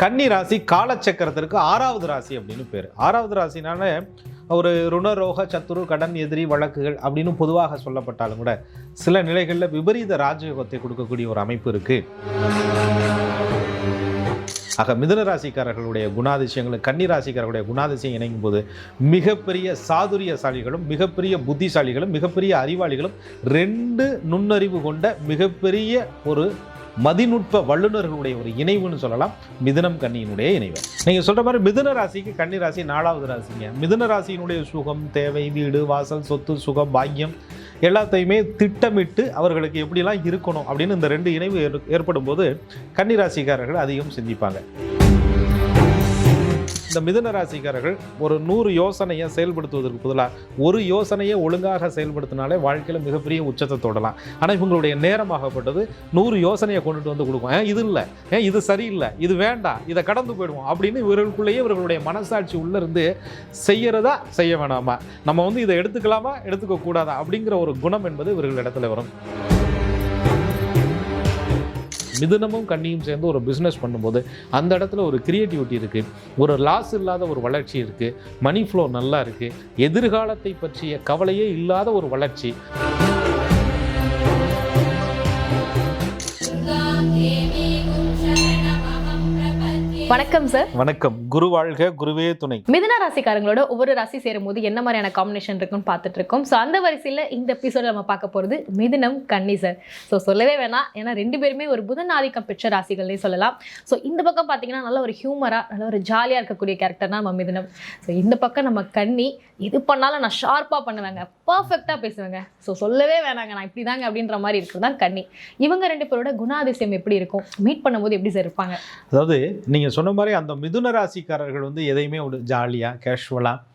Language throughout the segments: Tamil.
கன்னி ராசி காலச்சக்கரத்திற்கு ஆறாவது ராசி அப்படின்னு பேர். ஆறாவது ராசினால ஒரு ருணரோக சத்துரு கடன் எதிரி வழக்குகள் அப்படின்னு பொதுவாக சொல்லப்பட்டாலும் கூட சில நிலைகளில் விபரீத ராஜயோகத்தை கொடுக்கக்கூடிய ஒரு அமைப்பு இருக்கு. ஆக மிதுன ராசிக்காரர்களுடைய குணாதிசயங்கள் கன்னி ராசிக்காரர்களுடைய குணாதிசயம் இணையும் போது மிகப்பெரிய சாதுரியசாலிகளும் மிகப்பெரிய புத்திசாலிகளும் மிகப்பெரிய அறிவாளிகளும் ரெண்டு நுண்ணறிவு கொண்ட மிகப்பெரிய ஒரு மதிநுட்ப வல்லுநர்களுடைய ஒரு இணைவுன்னு சொல்லலாம். மிதுனம் கன்னியினுடைய இணைவு. நீங்கள் சொல்கிற மாதிரி மிதுன ராசிக்கு கன்னி ராசி நாலாவது ராசிங்க. மிதுன ராசியினுடைய சுகம் தேவை வீடு வாசல் சொத்து சுகம் பாக்கியம் எல்லாத்தையுமே திட்டமிட்டு அவர்களுக்கு எப்படிலாம் இருக்கணும் அப்படின்னு இந்த ரெண்டு இணைவு ஏற்- ஏற்படும் போது கன்னி ராசிக்காரர்கள் அதிகம் சிந்திப்பாங்க. இந்த மிதுன ராசிக்காரர்கள் ஒரு நூறு யோசனையை செயல்படுத்துவதற்கு பதிலாக ஒரு யோசனையை ஒழுங்காக செயல்படுத்தினாலே வாழ்க்கையில் மிகப்பெரிய உச்சத்தை தொடலாம். ஆனால் இவங்களுடைய நேரமாகப்பட்டது நூறு யோசனையை கொண்டுட்டு வந்து கொடுக்கும். ஏன் இது இல்லை. ஏன் இது சரியில்லை. இது வேண்டாம். இதை கடந்து போயிடுவோம் அப்படின்னு இவர்களுக்குள்ளேயே இவர்களுடைய மனசாட்சி உள்ளிருந்து செய்யறதா செய்ய வேணாமா? நம்ம வந்து இதை எடுத்துக்கலாமா? எடுத்துக்க கூடாதா அப்படிங்கிற ஒரு குணம் என்பது இவர்கள் இடத்துல வரும். மிதுனமும் கண்ணியும் சேர்ந்து ஒரு பிஸ்னஸ் பண்ணும்போது அந்த இடத்துல ஒரு கிரியேட்டிவிட்டி இருக்குது ஒரு லாஸ் இல்லாத ஒரு வளர்ச்சி இருக்குது மணி ஃப்ளோ நல்லா இருக்குது எதிர்காலத்தை பற்றிய கவலையே இல்லாத ஒரு வளர்ச்சி. வணக்கம் சார் வணக்கம். குரு வாழ்க குருவே துணை. மிதுன ராசிக்காரங்களோட ஒவ்வொரு ராசி சேரும் போது என்ன மாதிரியான காம்பினேஷன் இருக்குன்னு பார்த்துட்டு இருக்கோம் ஸோ அந்த வரிசையில் இந்த எபிசோட நம்ம பார்க்க போகிறது மிதுனம் கன்னி சார் ஸோ சொல்லவே வேணாம். ஏன்னா ரெண்டு பேருமே ஒரு புதன் ஆதிக்கம் பெற்ற ராசிகள்னே சொல்லலாம். ஸோ இந்த பக்கம் பார்த்தீங்கன்னா நல்ல ஒரு ஹியூமராக நல்ல ஒரு ஜாலியாக இருக்கக்கூடிய கேரக்டர் தான் நம்ம மிதுனம். ஸோ இந்த பக்கம் நம்ம கன்னி இது பண்ணாலும் நான் ஷார்ப்பாக பண்ணுவேங்க. பர்ஃபெக்டாக பேசுவேங்க. ஸோ சொல்லவே வேணாங்க. நான் இப்படி தாங்க அப்படின்ற மாதிரி இருக்கிறது தான் கன்னி. இவங்க ரெண்டு பேரோட குணாதிசயம் எப்படி இருக்கும்? மீட் பண்ணும்போது எப்படி சார் இருப்பாங்க? அதாவது நீங்கள் சொன்ன மாதிரி அந்த மிதுன ராசிக்காரர்கள் வந்து எதையுமே ஒரு ஜாலியாக கேஷுவலாக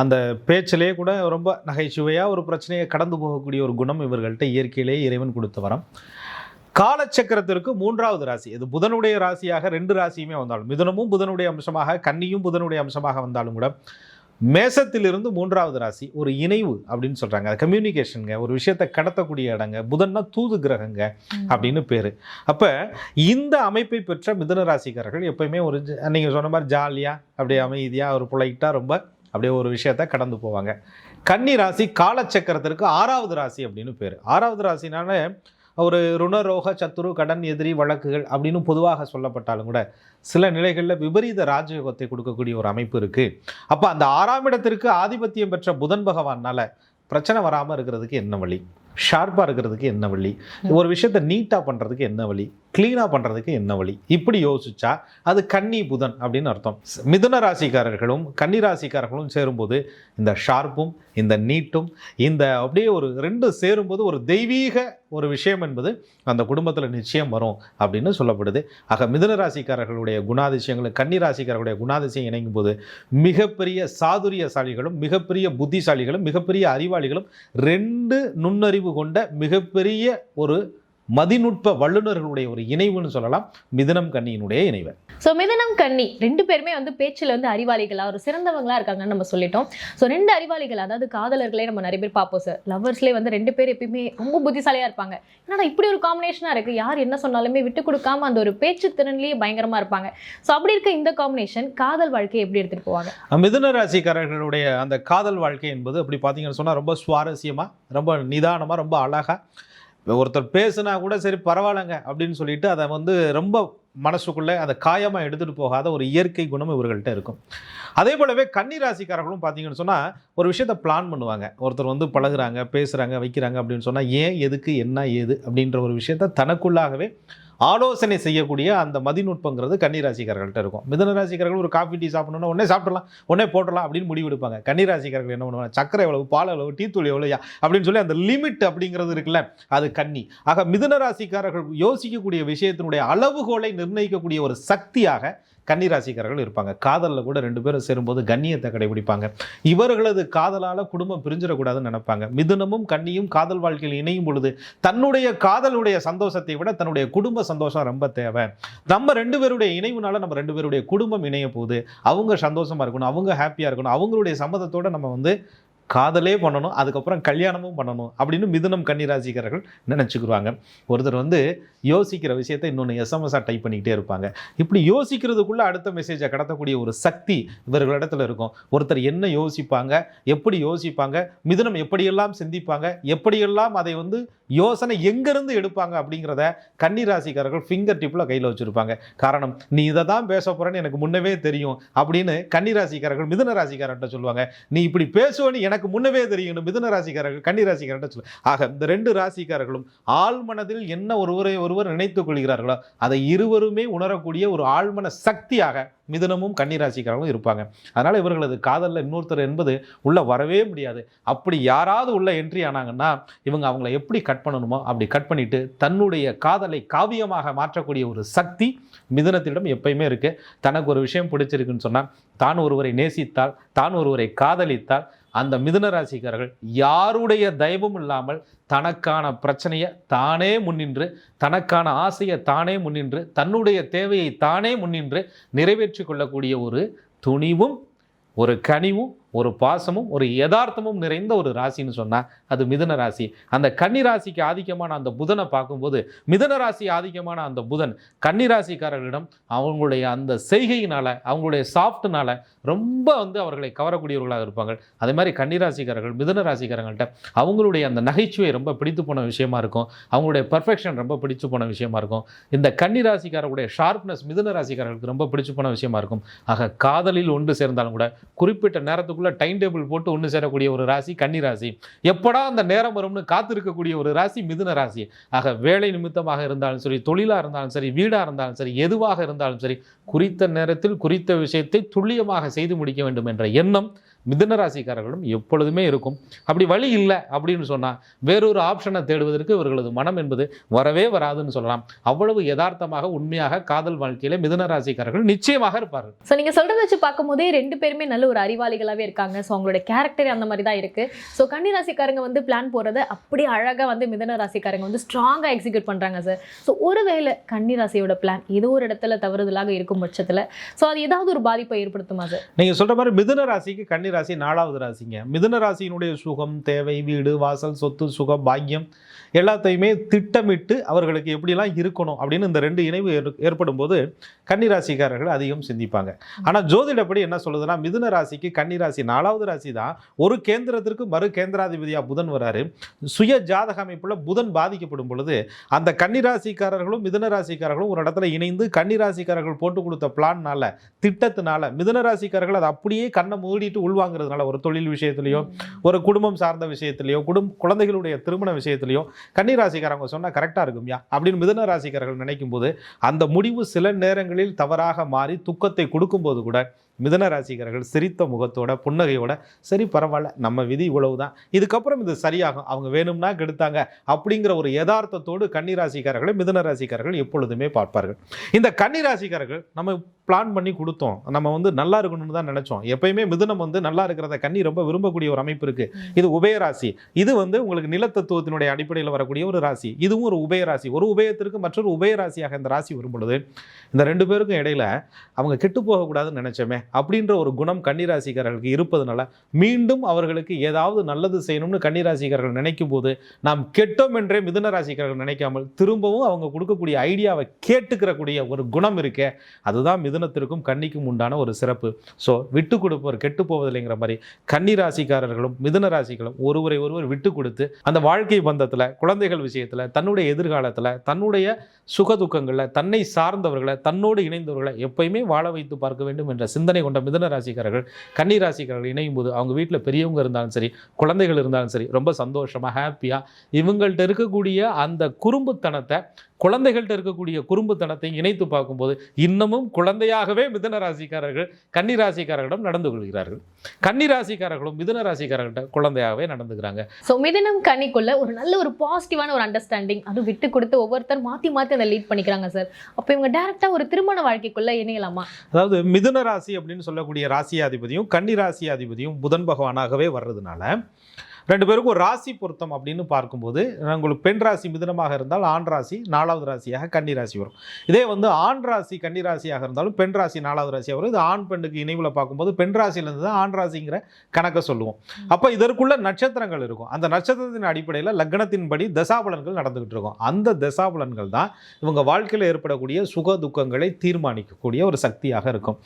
அந்த பேச்சிலே கூட ரொம்ப நகைச்சுவையாக ஒரு பிரச்சனையை கடந்து போகக்கூடிய ஒரு குணம் இவர்கள்ட்ட இயற்கையிலே இறைவன் கொடுத்து வரம். காலச்சக்கரத்திற்கு மூன்றாவது ராசி. இது புதனுடைய ராசியாக ரெண்டு ராசியுமே வந்தாலும் மிதுனமும் புதனுடைய அம்சமாக கன்னியும் புதனுடைய அம்சமாக வந்தாலும் கூட மேசத்திலிருந்து மூன்றாவது ராசி ஒரு இணைவு அப்படின்னு சொல்கிறாங்க அது கம்யூனிகேஷனுங்க ஒரு விஷயத்தை கடத்தக்கூடிய இடங்க புதன்னா தூது கிரகங்க அப்படின்னு பேர். அப்போ இந்த அமைப்பை பெற்ற மிதுன ராசிக்காரர்கள் எப்பயுமே ஒரு நீங்கள் சொன்ன மாதிரி ஜாலியாக அப்படியே அமைதியாக ஒரு பொலைட்டாக ரொம்ப அப்படியே ஒரு விஷயத்தை கடந்து போவாங்க. கன்னி ராசி காலச்சக்கரத்திற்கு ஆறாவது ராசி அப்படின்னு பேர். ஆறாவது ராசினால ஒரு ருணரோக சத்துரு கடன் எதிரி வழக்குகள் அப்படின்னு பொதுவாக சொல்லப்பட்டாலும் கூட சில நிலைகளில் விபரீத ராஜயோகத்தை கொடுக்கக்கூடிய ஒரு அமைப்பு இருக்குது அப்போ அந்த ஆறாம் இடத்திற்கு ஆதிபத்தியம் பெற்ற புதன் பகவானால பிரச்சனை வராமல் இருக்கிறதுக்கு என்ன வழி? ஷார்ப்பாக இருக்கிறதுக்கு என்ன வழி? ஒரு விஷயத்தை நீட்டாக பண்ணுறதுக்கு என்ன வழி? க்ளீனாக பண்ணுறதுக்கு என்ன வழி? இப்படி யோசிச்சா அது கன்னி புதன் அப்படின்னு அர்த்தம். மிதுன ராசிக்காரர்களும் கன்னி ராசிக்காரர்களும் சேரும்போது இந்த ஷார்ப்பும் இந்த நீட்டும் இந்த அப்படியே ஒரு ரெண்டு சேரும்போது ஒரு தெய்வீக ஒரு விஷயம் என்பது அந்த குடும்பத்தில் நிச்சயம் வரும் அப்படின்னு சொல்லப்படுது. ஆக மிதுன ராசிக்காரர்களுடைய குணாதிசயங்கள் கன்னி ராசிக்காரர்களுடைய குணாதிசயம் இணைக்கும் போது மிகப்பெரிய சாதுரியசாலிகளும் மிகப்பெரிய புத்திசாலிகளும் மிகப்பெரிய அறிவாளிகளும் ரெண்டு நுண்ணறிவு கொண்ட மிகப்பெரிய ஒரு மதிநுட்ப வல்லுநர்களுடைய ஒரு இணைவுன்னு சொல்லலாம். மிதுனம் கன்னியினுடைய இணைவு. ஸோ மிதனம் கன்னி ரெண்டு பேருமே வந்து பேச்சில் வந்து அறிவாளிகளா ஒரு சிறந்தவங்களா இருக்காங்கன்னு நம்ம சொல்லிட்டோம். ஸோ ரெண்டு அறிவாளிகள் அதாவது காதலர்களே நம்ம நிறைய பேர் பார்ப்போம் சார் லவர்ஸ்லேயே வந்து ரெண்டு பேர் எப்பயுமே ரொம்ப புத்திசாலியாக இருப்பாங்க. என்னடா இப்படி ஒரு காம்பினேஷனாக இருக்குது யார் என்ன சொன்னாலுமே விட்டு கொடுக்காம அந்த ஒரு பேச்சு திறன்லேயே பயங்கரமாக இருப்பாங்க. ஸோ அப்படி இருக்க இந்த காம்பினேஷன் காதல் வாழ்க்கையை எப்படி எடுத்துகிட்டு போவாங்க? மிதுன ராசிக்காரர்களுடைய அந்த காதல் வாழ்க்கை என்பது அப்படி பார்த்தீங்கன்னு சொன்னால் ரொம்ப சுவாரஸ்யமாக ரொம்ப நிதானமாக ரொம்ப அழகாக ஒருத்தர் பேசுனா கூட சரி பரவாயில்லைங்க அப்படின்னு சொல்லிட்டு அதை வந்து ரொம்ப மனசுக்குள்ளே அதை காயமாக எடுத்துகிட்டு போகாத ஒரு இயற்கை குணம் இவர்கள்ட்ட இருக்கும். அதே போலவே கன்னிராசிக்காரர்களும் பார்த்தீங்கன்னு சொன்னால் ஒரு விஷயத்தை பிளான் பண்ணுவாங்க. ஒருத்தர் வந்து பழகுறாங்க பேசுகிறாங்க வைக்கிறாங்க அப்படின்னு சொன்னால் ஏன் எதுக்கு என்ன ஏது அப்படின்ற ஒரு விஷயத்த தனக்குள்ளாகவே ஆலோசனை செய்யக்கூடிய அந்த மதிநுட்பங்கிறது கன்னிராசிக்காரர்கள்ட்ட இருக்கும். மிதன ராசிக்காரர்கள் ஒரு காஃபி டீ சாப்பிடணும்னா உடனே சாப்பிடலாம் உடனே போட்டலாம் அப்படின்னு முடிவெடுப்பாங்க கன்னிராசிக்காரர்கள் என்ன பண்ணுவாங்க? சக்கரை எவ்வளவு பால் எவ்வளவு டீ தூள் எவ்வளோயா அப்படின்னு சொல்லி அந்த லிமிட் அப்படிங்கிறது இருக்குல்ல அது கன்னி. ஆக மிதன ராசிக்காரர்கள் யோசிக்கக்கூடிய விஷயத்தினுடைய அளவுகோலை நிர்ணயிக்கக்கூடிய ஒரு சக்தியாக கன்னிராசிக்காரர்கள் இருப்பாங்க. காதலில் கூட ரெண்டு பேரும் சேரும்போது கண்ணியத்தை கடைபிடிப்பாங்க. இவர்களது காதலால் குடும்பம் பிரிஞ்சிடக்கூடாதுன்னு நினைப்பாங்க. மிதுனமும் கண்ணியும் காதல் வாழ்க்கையில் இணையும் பொழுது தன்னுடைய காதலுடைய சந்தோஷத்தை விட தன்னுடைய குடும்ப சந்தோஷம் ரொம்ப தேவை. நம்ம ரெண்டு பேருடைய இணைவுனால நம்ம ரெண்டு பேருடைய குடும்பம் இணைய போகுது. அவங்க சந்தோஷமாக இருக்கணும் அவங்க ஹாப்பியாக இருக்கணும் அவங்களுடைய சம்மதத்தோட நம்ம வந்து காதலே பண்ணணும் அதுக்கப்புறம் கல்யாணமும் பண்ணணும் அப்படின்னு மிதுனம் கன்னிராசிக்காரர்கள் நினச்சிக்கிறாங்க ஒருத்தர் வந்து யோசிக்கிற விஷயத்தை இன்னொன்று எஸ்எம்எஸ்ஸாக டைப் பண்ணிக்கிட்டே இருப்பாங்க. இப்படி யோசிக்கிறதுக்குள்ளே அடுத்த மெசேஜை கடத்தக்கூடிய ஒரு சக்தி இவர்களிடத்துல இருக்கும். ஒருத்தர் என்ன யோசிப்பாங்க எப்படி யோசிப்பாங்க மிதுனம் எப்படியெல்லாம் சிந்திப்பாங்க எப்படியெல்லாம் அதை வந்து யோசனை எங்கேருந்து எடுப்பாங்க அப்படிங்கிறத கன்னிராசிக்காரர்கள் ஃபிங்கர் டிப்பில் கையில் வச்சுருப்பாங்க. காரணம் நீ இதை தான் பேச போகிறேன்னு எனக்கு முன்னவே தெரியும் அப்படின்னு கன்னிராசிக்காரர்கள் மிதுன ராசிக்காரர்கிட்ட சொல்லுவாங்க. நீ இப்படி பேசுவேன்னு எனக்கு முன்னவே தெரியும்னு மிதுன ராசிக்காரர்கள் கன்னிராசிக்காரர்கிட்ட சொல்லு ஆக இந்த ரெண்டு ராசிக்காரர்களும் ஆழ்மனதில் என்ன ஒருவரை ஒருவர் நினைத்துக் கொள்கிறார்களோ அதை இருவருமே உணரக்கூடிய ஒரு ஆழ்மன சக்தியாக மிதனமும் கன்னிராசிக்காரர்களும் இருப்பாங்க. அதனால் இவர்களது காதலில் இன்னொருத்தர் என்பது உள்ளே வரவே முடியாது. அப்படி யாராவது உள்ள என்ட்ரி ஆனாங்கன்னா இவங்க அவங்கள எப்படி கட் பண்ணணுமோ? அப்படி கட் பண்ணிவிட்டு தன்னுடைய காதலை காவியமாக மாற்றக்கூடிய ஒரு சக்தி மிதுனத்திடம் எப்பயுமே இருக்குது தனக்கு ஒரு விஷயம் பிடிச்சிருக்குன்னு சொன்னால் தான் ஒருவரை நேசித்தால் தான் ஒருவரை காதலித்தால் அந்த மிதுன ராசிக்காரர்கள் யாருடைய தயவும் இல்லாமல் தனக்கான பிரச்சனையை தானே முன்னின்று தனக்கான ஆசையை தானே முன்னின்று தன்னுடைய தேவையை தானே முன்னின்று நிறைவேற்றி கொள்ளக்கூடிய ஒரு துணிவும் ஒரு கனிவும் ஒரு பாசமும் ஒரு யதார்த்தமும் நிறைந்த ஒரு ராசின்னு சொன்னால் அது மிதுன ராசி. அந்த கன்னி ராசிக்கு ஆதிக்கமான அந்த புதனை பார்க்கும்போது மிதுன ராசி ஆதிக்கமான அந்த புதன் கன்னி ராசிக்காரர்களிடம் அவங்களுடைய அந்த செய்கையினால் அவங்களுடைய சாஃப்ட்னால் ரொம்ப வந்து அவர்களை கவரக்கூடியவர்களாக இருப்பாங்க அதே மாதிரி கன்னி ராசிக்காரர்கள் மிதுன ராசிக்காரங்கள்ட்ட அவங்களுடைய அந்த நகைச்சுவை ரொம்ப பிடித்து போன விஷயமா இருக்கும். அவங்களுடைய பர்ஃபெக்ஷன் ரொம்ப பிடிச்சு போன விஷயமா இருக்கும். இந்த கன்னி ராசிக்காரர்களுடைய ஷார்ப்னஸ் மிதன ராசிக்காரர்களுக்கு ரொம்ப பிடிச்சு போன விஷயமா இருக்கும். ஆக காதலில் ஒன்று சேர்ந்தாலும் கூட குறிப்பிட்ட நேரத்துக்குள்ள டைம் டேபிள் போட்டு ஒன்று சேரக்கூடிய ஒரு ராசி கன்னி ராசி. எப்படா அந்த நேரம் வரும்னு காத்திருக்கக்கூடிய ஒரு ராசி மிதுன ராசி. ஆக வேலை நிமித்தமாக இருந்தாலும் சரி தொழிலாக இருந்தாலும் சரி வீடாக இருந்தாலும் சரி எதுவாக இருந்தாலும் சரி குறித்த நேரத்தில் குறித்த விஷயத்தை துல்லியமாக செய்து முடிக்க வேண்டும் என்ற எண்ணம் மிதுன ராசிக்காரர்களும் எப்பொழுதுமே இருக்கும். அப்படி வழி இல்லை அப்படின்னு சொன்னால் வேறொரு ஆப்ஷனை தேடுவதற்கு இவர்களது மனம் என்பது வரவே வராதுன்னு சொல்லலாம். அவ்வளவு யதார்த்தமாக உண்மையாக காதல் வாழ்க்கையில மிதுன ராசிக்காரர்கள் நிச்சயமாக இருப்பார்கள். ஸோ நீங்கள் சொல்கிறத வச்சு பார்க்கும்போதே ரெண்டு பேருமே நல்ல ஒரு அறிவாளிகளாகவே இருக்காங்க. ஸோ அவங்களோட கேரக்டர் அந்த மாதிரி தான் இருக்குது ஸோ கன்னி ராசிக்காரங்க வந்து பிளான் போகிறத அப்படியே அழகாக வந்து மிதன ராசிக்காரங்க வந்து ஸ்ட்ராங்காக எக்ஸிக்யூட் பண்ணுறாங்க சார் ஸோ ஒருவேளை கன்னி ராசியோட பிளான் ஏதோ ஒரு இடத்துல தவறுதலாக இருக்கும் பட்சத்தில் ஸோ அது ஏதாவது ஒரு பாதிப்பை ஏற்படுத்துமா சார் நீங்க சொல்ற மாதிரி மிதுன ராசிக்கு கன்னி ராசி நாலாவது ராசிங்க. மிதுன ராசியினுடைய சுகம் தேவை வீடு வாசல் சொத்து சுகம் பாக்கியம் எல்லாத்தையுமே திட்டமிட்டு அவர்களுக்கு எப்படிலாம் இருக்கணும் அப்படின்னு இந்த ரெண்டு இணைவு ஏற்படும் போது கன்னிராசிக்காரர்கள் அதிகம் சிந்திப்பாங்க. ஆனால் ஜோதிடப்படி என்ன சொல்லுதுன்னா மிதுன ராசிக்கு கன்னிராசி நாலாவது ராசி தான் ஒரு கேந்திரத்திற்கு மறு கேந்திராதிபதியாக புதன் வராரு. சுய ஜாதக அமைப்பில் புதன் பாதிக்கப்படும் பொழுது அந்த கன்னிராசிக்காரர்களும் மிதுன ராசிக்காரர்களும் ஒரு இடத்துல இணைந்து கன்னிராசிக்காரர்கள் போட்டு கொடுத்த பிளான்னால திட்டத்தினால மிதுன ராசிக்காரர்கள் அதை அப்படியே கண்ணை மூடிட்டு உள்வாங்க உள்வாங்கிறதுனால ஒரு தொழில் விஷயத்துலையோ ஒரு குடும்பம் சார்ந்த விஷயத்துலையோ குடும் குழந்தைகளுடைய திருமண விஷயத்துலையோ கன்னி ராசிக்காரங்க சொன்னால் கரெக்டாக இருக்கும்யா அப்படின்னு மிதன ராசிக்காரர்கள் நினைக்கும் போது அந்த முடிவு சில நேரங்களில் தவறாக மாறி துக்கத்தை கொடுக்கும்போது கூட மிதுன ராசிக்காரர்கள் சிரித்த முகத்தோட புன்னகையோட சரி பரவாயில்ல நம்ம விதி இவ்வளவு தான் இதுக்கப்புறம் இது சரியாகும். அவங்க வேணும்னா கெடுத்தாங்க. அப்படிங்கிற ஒரு யதார்த்தத்தோடு கன்னி ராசிக்காரர்களை மிதுன ராசிக்காரர்கள் எப்பொழுதுமே பார்ப்பார்கள். இந்த கன்னி ராசிக்காரர்கள் நம்ம பிளான் பண்ணி கொடுத்தோம். நம்ம வந்து நல்லா இருக்கணும்னு தான் நினைச்சோம். எப்பயுமே மிதுனம் வந்து நல்லா இருக்கிறத கன்னி ரொம்ப விரும்பக்கூடிய ஒரு அமைப்பு இருக்கு. இது உபயராசி இது வந்து உங்களுக்கு நிலத்தத்துவத்தினுடைய அடிப்படையில் வரக்கூடிய ஒரு ராசி. இதுவும் ஒரு உபயராசி ஒரு உபயத்திற்கு மற்றொரு உபயராசியாக இந்த ராசி வரும் பொழுது இந்த ரெண்டு பேருக்கும் இடையில அவங்க கெட்டு போகக்கூடாதுன்னு நினைச்சோமே. அப்படின்ற ஒரு குணம் கன்னிராசிக்காரர்களுக்கு இருப்பதனால மீண்டும் அவர்களுக்கு ஏதாவது நல்லது செய்யணும்னு கன்னிராசிக்காரர்கள் நினைக்கும் போது நாம் கெட்டோம் என்றே மிதுன ராசிக்காரர்கள் நினைக்காமல் திரும்பவும் அவங்க கொடுக்கக்கூடிய ஐடியாவை கேட்டுக்கிறக்கூடிய ஒரு குணம் இருக்கே அதுதான் மிதுனத்திற்கும் கன்னிக்கும் உண்டான ஒரு சிறப்பு. ஸோ விட்டு கொடுப்பவர் கெட்டு போவதில்லைங்கிற மாதிரி கன்னி ராசிக்காரர்களும் மிதுன ராசிகளும் ஒருவரை ஒருவர் விட்டு கொடுத்து அந்த வாழ்க்கை பந்தத்தில் குழந்தைகள் விஷயத்தில் தன்னுடைய எதிர்காலத்தில் தன்னுடைய சுகதுக்கங்களில் தன்னை சார்ந்தவர்களை தன்னோடு இணைந்தவர்களை எப்பயுமே வாழ வைத்து பார்க்க வேண்டும் என்ற சிந்தனை கொண்ட மிதுன ராசிக்காரர்கள் கன்னி ராசிக்காரர்கள் இணையும் போது அவங்க வீட்டில் பெரியவங்க இருந்தாலும் சரி குழந்தைகள் இருந்தாலும் சரி ரொம்ப சந்தோஷமாக ஹாப்பியாக இவங்கள்ட்ட இருக்கக்கூடிய அந்த குறும்புத்தனத்தை குழந்தைகள்கிட்ட இருக்கக்கூடிய குறும்புத்தனத்தை இணைத்து பார்க்கும்போது இன்னமும் குழந்தையாகவே மிதுன ராசிக்காரர்கள் கன்னி ராசிக்காரர்களிடம் நடந்து கொள்கிறார்கள். கன்னி ராசிக்காரர்களும் மிதுன ராசிக்காரர்கள்ட்ட குழந்தையாகவே நடந்துக்கிறாங்க. ஸோ மிதனம் கன்னிக்குள்ள ஒரு நல்ல ஒரு பாசிட்டிவான ஒரு அண்டர்ஸ்டாண்டிங் அது விட்டு கொடுத்து ஒவ்வொருத்தர் மாற்றி மாற்றி அதை லீட் பண்ணிக்கிறாங்க சார் அப்போ இவங்க டேரெக்டாக ஒரு திருமண வாழ்க்கைக்குள்ள இணையலாமா? அதாவது மிதுன ராசி அப்படின்னு சொல்லக்கூடிய ராசியாதிபதியும் கன்னி ராசியாதிபதியும் புதன் பகவானாகவே வர்றதுனால ரெண்டு பேருக்கும் ஒரு ராசி பொருத்தம் அப்படின்னு பார்க்கும்போது உங்களுக்கு பெண் ராசி மிதுனமாக இருந்தால் ஆண் ராசி நாலாவது ராசியாக கன்னி ராசி வரும். இதே வந்து ஆண் ராசி கன்னி ராசியாக இருந்தாலும் பெண் ராசி நாலாவது ராசியாக வரும். இது ஆண் பெண்ணுக்கு இணைவில் பார்க்கும்போது பெண் ராசியிலேருந்து தான் ஆண் ராசிங்கிற கணக்கை சொல்லுவோம். அப்போ இதற்குள்ள நட்சத்திரங்கள் இருக்கும். அந்த நட்சத்திரத்தின் அடிப்படையில் லக்னத்தின்படி தசாபலன்கள் நடந்துகிட்டு இருக்கும். அந்த தசாபலன்கள் தான் இவங்க வாழ்க்கையில் ஏற்படக்கூடிய சுக துக்கங்களை தீர்மானிக்கக்கூடிய ஒரு சக்தியாக இருக்கும்.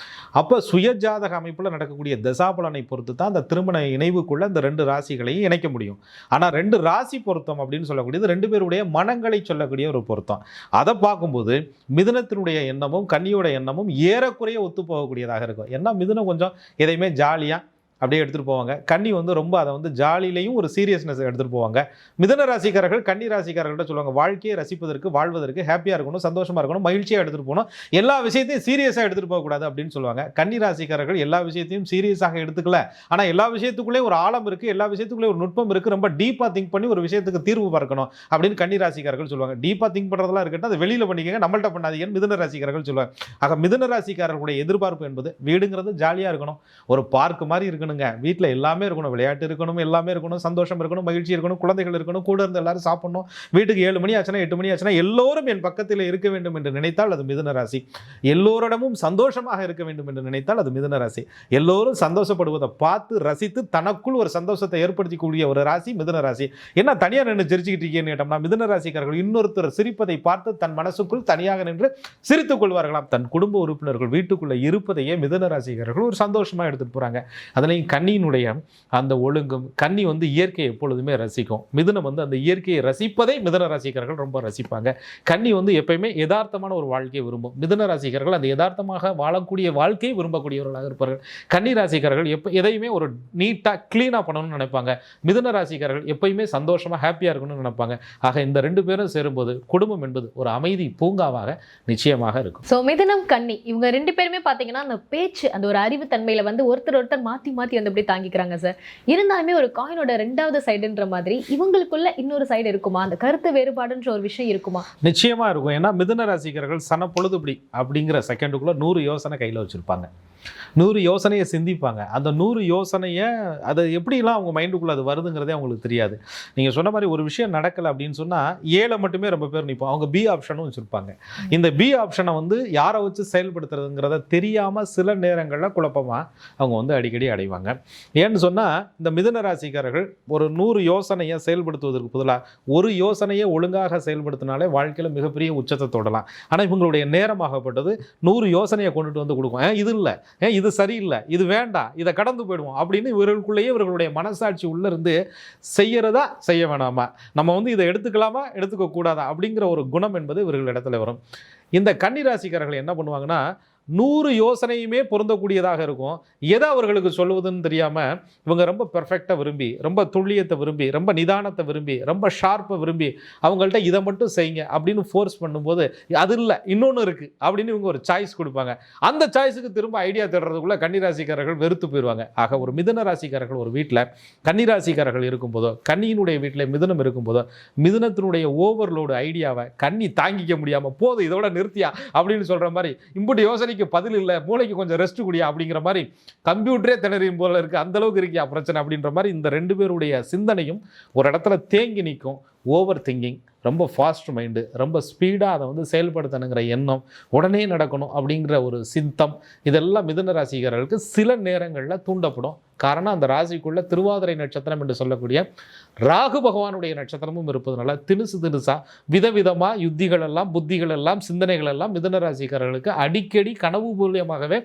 அப்போ சுயஜாதக அமைப்பில் நடக்கக்கூடிய தசாபலனை பொறுத்து தான் அந்த திருமண இணைவுக்குள்ள இந்த ரெண்டு ராசிகளையும் இணைக்க முடியும். ஆனால் ரெண்டு ராசி பொருத்தம் அப்படின்னு சொல்லக்கூடியது ரெண்டு பேருடைய மனங்களை சொல்லக்கூடிய ஒரு பொருத்தம். அதை பார்க்கும்போது மிதுனத்தினுடைய எண்ணமும் கன்னியோட எண்ணமும் ஏறக்குறைய ஒத்து போகக்கூடியதாக இருக்கும். ஏன்னா மிதுனம் கொஞ்சம் எதையுமே ஜாலியாக அப்படியே எடுத்துகிட்டு போவாங்க. கன்னி வந்து ரொம்ப அதை வந்து ஜாலியிலையும் ஒரு சீரியஸ்னஸ் எடுத்துகிட்டு போவாங்க. மிதன ராசிக்காரர்கள் கன்னி ராசிக்காரர்கள்ட்ட சொல்லுவாங்க வாழ்க்கையை ரசிப்பதற்கு வாழ்வதற்கு ஹாப்பியாக இருக்கணும் சந்தோஷமாக இருக்கணும் மகிழ்ச்சியாக எடுத்துகிட்டு போகணும். எல்லா விஷயத்தையும் சீரியஸாக எடுத்துகிட்டு போகக்கூடாது அப்படின்னு சொல்லுவாங்க. கன்னி ராசிக்காரர்கள் எல்லா விஷயத்தையும் சீரியஸாக எடுத்துக்கல. ஆனால் எல்லா விஷயத்துக்குள்ளே ஒரு ஆழம் இருக்குது எல்லா விஷயத்துக்குள்ளே ஒரு நுட்பம் இருக்குது ரொம்ப டீப்பாக திங்க் பண்ணி ஒரு விஷயத்துக்கு தீர்வு பார்க்கணும் அப்படின்னு கன்னி ராசிக்காரர்கள் சொல்லுவாங்க. டீப்பாக திங்க் பண்ணுறதெல்லாம் இருக்கட்டும் அது வெளியில் பண்ணிக்கங்க நம்மள்ட்ட பண்ணாதீங்கன்னு மிதன ராசிக்காரர்கள் சொல்லுவாங்க. ஆக மிதன ராசிக்காரர்களுடைய எதிர்பார்ப்பு என்பது வீடுங்கிறது ஜாலியாக இருக்கணும். ஒரு பார்க் மாதிரி இருக்கணும். இருக்கணுங்க. வீட்டில் எல்லாமே இருக்கணும். விளையாட்டு இருக்கணும் எல்லாமே இருக்கணும். சந்தோஷம் இருக்கணும் மகிழ்ச்சி இருக்கணும் குழந்தைகள் இருக்கணும் கூட இருந்து எல்லாரும் சாப்பிடணும். வீட்டுக்கு ஏழு மணி ஆச்சுன்னா எட்டு மணி ஆச்சுன்னா எல்லோரும் என் பக்கத்தில் இருக்க வேண்டும் என்று நினைத்தால் அது மிதுன ராசி. எல்லோரிடமும் சந்தோஷமாக இருக்க வேண்டும் என்று நினைத்தால் அது மிதுன ராசி. எல்லோரும் சந்தோஷப்படுவதை பார்த்து ரசித்து தனக்குள் ஒரு சந்தோஷத்தை ஏற்படுத்திக்கூடிய ஒரு ராசி மிதுன ராசி. என்ன தனியாக நின்று சிரிச்சுக்கிட்டு இருக்கேன்னு கேட்டோம்னா மிதுன ராசிக்காரர்கள் இன்னொருத்தர் சிரிப்பதை பார்த்து தன் மனசுக்குள் தனியாக நின்று சிரித்துக் கொள்வார்களாம். தன் குடும்ப உறுப்பினர்கள் வீட்டுக்குள்ளே இருப்பதையே மிதுன ராசிக்காரர்கள் ஒரு சந்தோஷமாக எடுத்துகிட்டு போகிறாங்க அதுலேயும் கன்னியினுடைய அந்த ஒழுங்கும் கன்னி வந்து இயற்கையை எப்பொழுதுமே ரசிக்கும். மிதுனம் வந்து அந்த இயற்கையை ரசிப்பதை மிதன ராசிக்காரர்கள் ரொம்ப ரசிப்பாங்க. கன்னி வந்து எப்பயுமே யதார்த்தமான ஒரு வாழ்க்கையை விரும்பும். மிதுன ராசிக்காரர்கள் அந்த யதார்த்தமாக வாழக்கூடிய வாழ்க்கையை விரும்பக்கூடியவர்களாக இருப்பார்கள். கன்னி ராசிக்காரர்கள் எப்போ எதையுமே ஒரு நீட்டாக க்ளீனாக பண்ணணும்னு நினைப்பாங்க. மிதுன ராசிக்காரர்கள் எப்பயுமே சந்தோஷமாக ஹாப்பியாக இருக்கணும்னு நினைப்பாங்க. ஆக இந்த ரெண்டு பேரும் சேரும்போது குடும்பம் என்பது ஒரு அமைதி பூங்காவாக நிச்சயமாக இருக்கும். ஸோ மிதனம் கன்னி இவங்க ரெண்டு பேருமே பார்த்தீங்கன்னா அந்த பேச்சு அந்த ஒரு அறிவு வந்து ஒருத்தர் ஒருத்தர் மாற்றி மாற்றி வந்து அப்படியே தாங்கிக்கிறாங்க சார் இருந்தாலுமே ஒரு காயினோட ரெண்டாவது சைடுன்ற மாதிரி இவங்களுக்குள்ள இன்னொரு சைடு இருக்குமா? அந்த கருத்து வேறுபாடுன்ற ஒரு விஷயம் இருக்குமா? நிச்சயமாக இருக்கும். ஏன்னா மிதுன ராசிக்காரர்கள் சன பொழுதுபடி அப்படிங்கிற செகண்டுக்குள்ளே நூறு யோசனை கையில் வச்சுருப்பாங்க. நூறு யோசனையை சிந்திப்பாங்க. அந்த நூறு யோசனையை அதை எப்படிலாம் அவங்க மைண்டுக்குள்ளே அது வருதுங்கிறதே அவங்களுக்கு தெரியாது. நீங்கள் சொன்ன மாதிரி ஒரு விஷயம் நடக்கலை அப்படின்னு சொன்னால் ஏழை மட்டுமே ரொம்ப பேர் நிற்போம் அவங்க பி ஆப்ஷனும் வச்சுருப்பாங்க. இந்த பி ஆப்ஷனை வந்து யாரை வச்சு செயல்படுத்துறதுங்கிறத தெரியாமல் சில நேரங்களில் குழப்பமாக அவங்க வந்து அடிக்கடி அடைவாங்க. ஏன்னு சொன்னால் இந்த மிதுன ராசிக்காரர்கள் ஒரு நூறு யோசனையை செயல்படுத்துவதற்கு பதிலாக ஒரு யோசனையை ஒழுங்காக செயல்படுத்தினாலே வாழ்க்கையில் மிகப்பெரிய உச்சத்தை தொடலாம். ஆனால் இவங்களுடைய நேரமாகப்பட்டது நூறு யோசனையை கொண்டுட்டு வந்து கொடுக்கும். ஏன் இது இல்லை. ஏன் இது சரியில்லை. இது வேண்டாம். இதை கடந்து போயிடுவோம் அப்படின்னு இவர்களுக்குள்ளேயே இவர்களுடைய மனசாட்சி உள்ள இருந்து செய்யறதா செய்ய வேணாமா? நம்ம வந்து இதை எடுத்துக்கலாமா எடுத்துக்க கூடாதா அப்படிங்கிற ஒரு குணம் என்பது இவர்கள் இடத்துல வரும். இந்த கன்னிராசிக்காரர்கள் என்ன பண்ணுவாங்கன்னா நூறு யோசனையுமே பொருந்தக்கூடியதாக இருக்கும். எதை அவர்களுக்கு சொல்லுவதுன்னு தெரியாமல் இவங்க ரொம்ப பெர்ஃபெக்டாக விரும்பி ரொம்ப துல்லியத்தை விரும்பி ரொம்ப நிதானத்தை விரும்பி ரொம்ப ஷார்ப்பை விரும்பி அவங்கள்ட்ட இதை மட்டும் செய்யுங்க அப்படின்னு ஃபோர்ஸ் பண்ணும்போது அது இல்லை இன்னொன்று இருக்குது அப்படின்னு இவங்க ஒரு சாய்ஸ் கொடுப்பாங்க. அந்த சாய்ஸுக்கு திரும்ப ஐடியா தேடுறதுக்குள்ளே கன்னிராசிக்காரர்கள் வெறுத்து போயிடுவாங்க. ஆக ஒரு மிதன ராசிக்காரர்கள் ஒரு வீட்டில் கன்னிராசிக்காரர்கள் இருக்கும்போதோ கன்னியினுடைய வீட்டில் மிதனம் இருக்கும்போதோ மிதனத்தினுடைய ஓவர்லோடு ஐடியாவை கன்னி தாங்கிக்க முடியாமல் போதும் இதோட நிறுத்தியா? அப்படின்னு சொல்கிற மாதிரி இம்புட்டு யோசனைக்கு பதில் இல்லை மூளைக்கு கொஞ்சம் ரெஸ்ட் குடியா அப்படிங்கிற மாதிரி கம்ப்யூட்டரே திணறியும் போல இருக்குது அந்த அளவுக்கு இருக்கியா பிரச்சனை அப்படின்ற மாதிரி இந்த ரெண்டு பேருடைய சிந்தனையும் ஒரு இடத்துல தேங்கி நிற்கும் ஓவர் திங்கிங் ரொம்ப ஃபாஸ்ட் மைண்டு ரொம்ப ஸ்பீடாக அதை வந்து செயல்படுத்தணுங்கிற எண்ணம் உடனே நடக்கணும் அப்படிங்கிற ஒரு சித்தம் இதெல்லாம் மிதுன ராசிக்காரர்களுக்கு சில நேரங்களில் தூண்டப்படும். காரணம் அந்த ராசிக்குள்ளே திருவாதிரை நட்சத்திரம் என்று சொல்லக்கூடிய ராகு பகவானுடைய நட்சத்திரமும் இருப்பதனால தினுசு தினுசா விதவிதமாக யுத்திகள் எல்லாம் புத்திகள் எல்லாம் சிந்தனைகள் எல்லாம் மிதுன ராசிக்காரர்களுக்கு அடிக்கடி கனவு மூலியமாகவே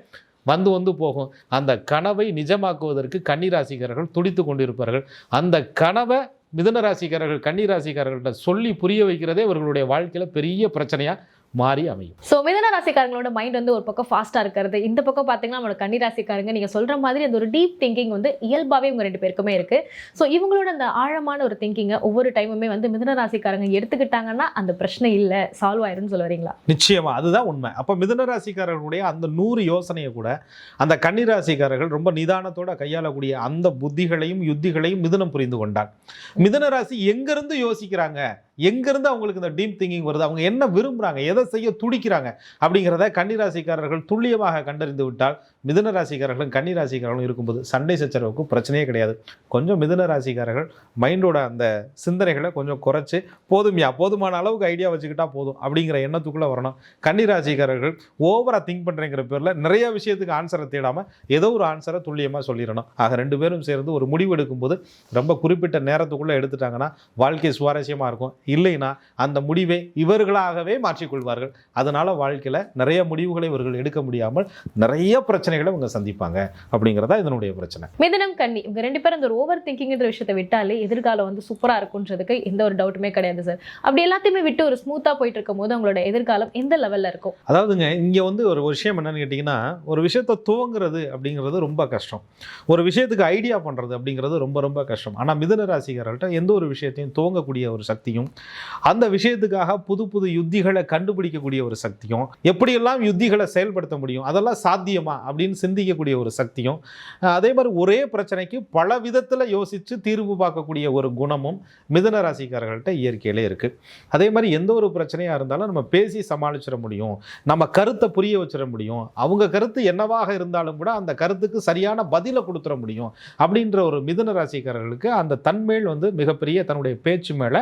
வந்து வந்து போகும். அந்த கனவை நிஜமாக்குவதற்கு கன்னிராசிக்காரர்கள் துடித்து கொண்டிருப்பார்கள். அந்த கனவை மிதுன ராசிக்காரர்கள் கன்னி ராசிக்காரர்கள்ட்ட சொல்லி புரிய வைக்கிறதே இவர்களுடைய வாழ்க்கையில் பெரிய பிரச்சனையாக மாறி அமையும். ஸோ மிதன ராசிக்காரங்களோட மைண்ட் வந்து ஒரு பக்கம் ஃபாஸ்ட்டாக இருக்கிறது. இந்த பக்கம் பார்த்தீங்கன்னா நம்மளோட கன்னி ராசிக்காரங்க நீங்கள் சொல்கிற மாதிரி அந்த ஒரு டீப் திங்கிங் வந்து இயல்பாகவே இவங்க ரெண்டு பேருக்குமே இருக்குது ஸோ இவங்களோட அந்த ஆழமான ஒரு திங்கிங்கை ஒவ்வொரு டைமுமே வந்து மிதன ராசிக்காரங்க எடுத்துக்கிட்டாங்கன்னா அந்த பிரச்சனை இல்லை. சால்வ் ஆயிரும்னு சொல்ல வரீங்களா நிச்சயமா. அதுதான் உண்மை. அப்போ மிதுன ராசிக்காரர்களுடைய அந்த நூறு யோசனையை கூட அந்த கன்னி ராசிக்காரர்கள் ரொம்ப நிதானத்தோட கையாளக்கூடிய அந்த புத்திகளையும் யுத்திகளையும் மிதுனம் புரிந்து கொண்டான் மிதுன ராசி எங்கிருந்து யோசிக்கிறாங்க? எங்கேருந்து அவங்களுக்கு இந்த டீம் திங்கிங் வருது? அவங்க என்ன விரும்புகிறாங்க எதை செய்ய துடிக்கிறாங்க? அப்படிங்கிறத கன்னிராசிக்காரர்கள் துல்லியமாக கண்டறிந்து விட்டால் மிதுன ராசிக்காரர்களும் கன்னிராசிக்காரர்களும் இருக்கும்போது சண்டை சச்சரவுக்கு பிரச்சனையே கிடையாது. கொஞ்சம் மிதுன ராசிக்காரர்கள் மைண்டோட அந்த சிந்தனைகளை கொஞ்சம் குறைச்சி போதுமையா போதுமான அளவுக்கு ஐடியா வச்சுக்கிட்டா போதும் அப்படிங்கிற எண்ணத்துக்குள்ளே வரணும். கன்னி ராசிக்காரர்கள் ஓவராக திங்க் பண்ணுறேங்கிற பேரில் நிறைய விஷயத்துக்கு ஆன்சரை தேடாமல் ஏதோ ஒரு ஆன்சரை துல்லியமாக சொல்லிடணும். ஆக ரெண்டு பேரும் சேர்ந்து ஒரு முடிவு எடுக்கும்போது ரொம்ப குறிப்பிட்ட நேரத்துக்குள்ளே எடுத்துட்டாங்கன்னா வாழ்க்கை சுவாரஸ்யமாக இருக்கும். இல்லைன்னா அந்த முடிவை இவர்களாகவே மாற்றிக்கொள்வார்கள். அதனால் வாழ்க்கையில் நிறைய முடிவுகளை இவர்கள் எடுக்க முடியாமல் நிறைய பிரச்சனைகளை இவங்க சந்திப்பாங்க அப்படிங்கிறதா இதனுடைய பிரச்சனை. மிதனம் கன்னி இவங்க ரெண்டு பேரும் ஒரு ஓவர் திங்கிங்ன்ற விஷயத்தை விட்டாலே எதிர்காலம் வந்து சூப்பரா இருக்குன்றதுக்கு எந்த ஒரு டவுட்டுமே கிடையாது சார் அப்படி எல்லாத்தையுமே விட்டு ஒரு ஸ்மூத்தா போயிட்டு இருக்கும் போது அவங்களோட எதிர்காலம் எந்த லெவல்ல இருக்கும்? அதாவதுங்க இங்கே வந்து ஒரு விஷயம் என்னன்னு கேட்டிங்கன்னா ஒரு விஷயத்தை துவங்குறது அப்படிங்கிறது ரொம்ப கஷ்டம். ஒரு விஷயத்துக்கு ஐடியா பண்ணுறது அப்படிங்கிறது ரொம்ப ரொம்ப கஷ்டம். ஆனால் மிதுன ராசிக்காரர்கள்ட்ட எந்த ஒரு விஷயத்தையும் துவங்கக்கூடிய ஒரு சக்தியும் அந்த விஷயத்துக்காக புது புது யுத்திகளை கண்டுபிடிக்கக்கூடிய ஒரு சக்தியும் எப்படியெல்லாம் யுத்திகளை செயல்படுத்த முடியும் அதெல்லாம் சாத்தியமா அப்படின்னு சிந்திக்கக்கூடிய ஒரு சக்தியும் அதே மாதிரி ஒரே பிரச்சனைக்கு பல விதத்தில் யோசித்து தீர்வு பார்க்கக்கூடிய ஒரு குணமும் மிதுன ராசிக்காரர்கள்ட்ட இயற்கையிலே இருக்குது அதே மாதிரி எந்த ஒரு பிரச்சனையாக இருந்தாலும் நம்ம பேசி சமாளிச்சிட முடியும் நம்ம கருத்தை புரிய வச்சிட முடியும் அவங்க கருத்து என்னவாக இருந்தாலும் கூட அந்த கருத்துக்கு சரியான பதிலை கொடுத்துட முடியும் அப்படின்ற ஒரு மிதுன ராசிக்காரர்களுக்கு அந்த தன்மேல் வந்து மிகப்பெரிய தன்னுடைய பேச்சு மேலே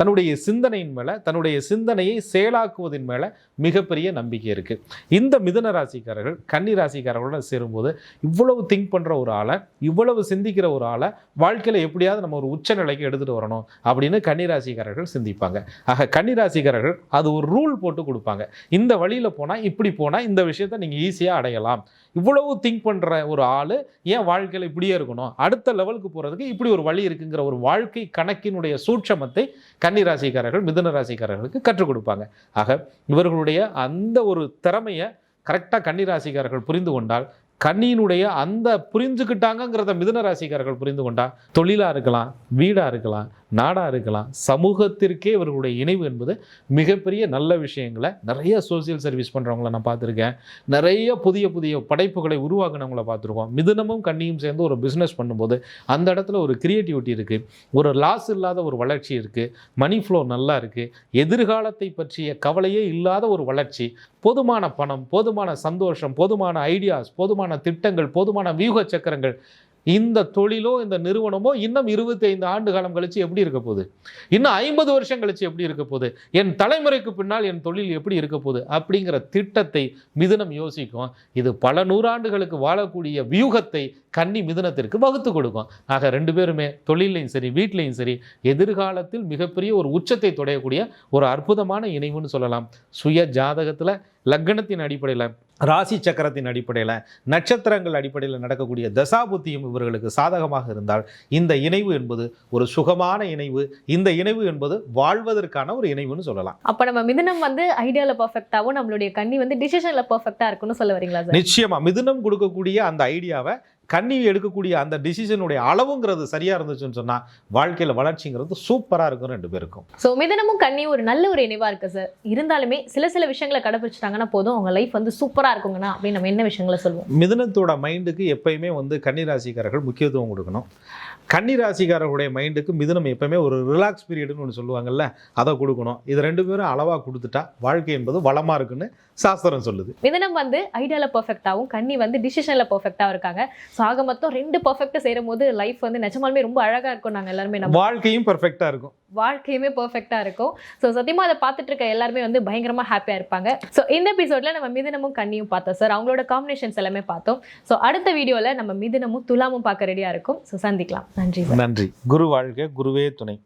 தன்னுடைய சிந்தனையின் மேலே தன்னுடைய சிந்தனையை செயலாக்குவதின் மேலே மிகப்பெரிய நம்பிக்கை இருக்குது இந்த மிதுன ராசிக்காரர்கள் கன்னி ராசிக்காரர்களோட சேரும்போது இவ்வளவு திங்க் பண்ணுற ஒரு ஆளை இவ்வளவு சிந்திக்கிற ஒரு ஆளை வாழ்க்கையில் எப்படியாவது நம்ம ஒரு உச்ச நிலைக்கு எடுத்துகிட்டு வரணும் அப்படின்னு கன்னி ராசிக்காரர்கள் சிந்திப்பாங்க. ஆக கன்னி ராசிக்காரர்கள் அது ஒரு ரூல் போட்டு கொடுப்பாங்க. இந்த வழியில் போனால் இப்படி போனால் இந்த விஷயத்தை நீங்கள் ஈஸியாக அடையலாம். இவ்வளவு திங்க் பண்ணுற ஒரு ஆள் ஏன் வாழ்க்கையில் இப்படியே இருக்கணும்? அடுத்த லெவலுக்கு போகிறதுக்கு இப்படி ஒரு வழி இருக்குங்கிற ஒரு வாழ்க்கை கணக்கினுடைய சூட்சமத்தை கன்னி ராசிக்காரர்கள் மிதுன ராசிக்காரர்களுக்கு கற்றுக் கொடுப்பாங்க. ஆக இவர்களுடைய அந்த ஒரு திறமையை கரெக்டாக கன்னி ராசிக்காரர்கள் புரிந்து கொண்டால் கன்னியினுடைய அந்த புரிஞ்சுக்கிட்டாங்கங்கிறத மிதுன ராசிக்காரர்கள் புரிந்து கொண்டா தொழிலாக இருக்கலாம் வீடாக இருக்கலாம் நாடாக இருக்கலாம் சமூகத்திற்கே இவர்களுடைய இணைவு என்பது மிகப்பெரிய நல்ல விஷயங்களை நிறைய சோசியல் சர்வீஸ் பண்ணுறவங்கள நான் பார்த்துருக்கேன். நிறைய புதிய புதிய படைப்புகளை உருவாக்குனவங்கள பார்த்துருக்கோம். மிதுனமும் கண்ணியும் சேர்ந்து ஒரு பிஸ்னஸ் பண்ணும்போது அந்த இடத்துல ஒரு கிரியேட்டிவிட்டி இருக்குது ஒரு லாஸ் இல்லாத ஒரு வளர்ச்சி இருக்குது மணி ஃப்ளோ நல்லா இருக்குது எதிர்காலத்தை பற்றிய கவலையே இல்லாத ஒரு வளர்ச்சி. போதுமான பணம் போதுமான சந்தோஷம் போதுமான ஐடியாஸ் போதுமான திட்டங்கள் போதுமான வியூக சக்கரங்கள் இந்த தொழிலோ இந்த நிறுவனமோ இன்னும் 25 ஆண்டு காலம் கழிச்சு எப்படி இருக்க போகுது? இன்னும் ஐம்பது வருஷம் கழிச்சு எப்படி இருக்க போகுது? என் தலைமுறைக்கு பின்னால் என் தொழில் எப்படி இருக்க போகுது? அப்படிங்கிற திட்டத்தை மிதுனம் யோசிக்கும். இது பல நூறாண்டுகளுக்கு வாழக்கூடிய வியூகத்தை கன்னி மிதுனத்திற்கு வகுத்து கொடுக்கும். ஆக ரெண்டு பேருமே தொழிலையும் சரி வீட்லேயும் சரி எதிர்காலத்தில் மிகப்பெரிய ஒரு உச்சத்தை தொடையக்கூடிய ஒரு அற்புதமான இணைவுன்னு சொல்லலாம். சுய ஜாதகத்தில் லக்னத்தின் அடிப்படையில் ராசி சக்கரத்தின் அடிப்படையில் நட்சத்திரங்கள் அடிப்படையில் நடக்கக்கூடிய தசாபுத்தியும் இவர்களுக்கு சாதகமாக இருந்தால் இந்த இணைவு என்பது ஒரு சுகமான இணைவு. இந்த இணைவு என்பது வாழ்வதற்கான ஒரு இணைவுன்னு சொல்லலாம். அப்ப நம்ம மிதனம் வந்து ஐடியால பர்ஃபெக்டாவும் நம்மளுடைய கன்னி வந்து டிசிஷன்ல பர்ஃபெக்டா இருக்கும்னு சொல்ல வரீங்களா சார் நிச்சயமா மிதுனம் கொடுக்கக்கூடிய அந்த ஐடியாவை கன்னி எடுக்கக்கூடிய அந்த டிசிஷனுடைய அளவுங்கிறது சரியா இருந்துச்சுன்னு சொன்னா வாழ்க்கையில வளர்ச்சிங்கிறது சூப்பரா இருக்கும் ரெண்டு பேருக்கும். ஸோ மிதனமும் கன்னியும் ஒரு நல்ல ஒரு இணைவா இருக்கு சார் இருந்தாலுமே சில சில விஷயங்களை கடைபிடிச்சிட்டாங்கன்னா போதும் அவங்க லைஃப் வந்து சூப்பரா இருக்குங்கண்ணா அப்படின்னு நம்ம என்ன விஷயங்களை சொல்லுவோம் மிதுனத்தோட மைண்டுக்கு எப்பயுமே வந்து கன்னி ராசிக்காரர்கள் முக்கியத்துவம் கொடுக்கணும். கன்னி ராசிக்காரர்களுடைய மைண்டுக்கு மிதுனம் எப்பயுமே ஒரு ரிலாக்ஸ் பீரியட்னு ஒன்று சொல்லுவாங்கல்ல அதை கொடுக்கணும். இது ரெண்டு பேரும் அளவாக கொடுத்துட்டா வாழ்க்கை என்பது வளமாக இருக்குன்னு சாஸ்திரம் சொல்லுது. மிதனம் வந்து ஐடியால பர்ஃபெக்டாவும் கன்னி வந்து டிசிஷன்ல பர்ஃபெக்டாக இருக்காங்க. ஸோ ஆக மொத்தம் ரெண்டு பர்ஃபெக்டாக சேரும் போது லைஃப் வந்து நிஜமாலுமே ரொம்ப அழகா இருக்கும் நாங்க எல்லாருமே நம்ம வாழ்க்கையும் பெர்ஃபெக்டாக இருக்கும். வாழ்க்கையுமே பர்ஃபெக்டாக இருக்கும். ஸோ சத்தியமா அதை பார்த்துட்டு இருக்க எல்லாருமே வந்து பயங்கரமா ஹாப்பியாக இருப்பாங்க. ஸோ இந்த எபிசோட்ல நம்ம மிதுனமும் கன்னியும் பார்த்தோம் சார் அவங்களோட காம்பினேஷன்ஸ் எல்லாமே பார்த்தோம். ஸோ அடுத்த வீடியோவில் நம்ம மிதுனமும் துலாமும் பார்க்க ரெடியாக இருக்கும். ஸோ சந்திக்கலாம். நன்றி நன்றி. குரு வாழ்க குருவே துணை.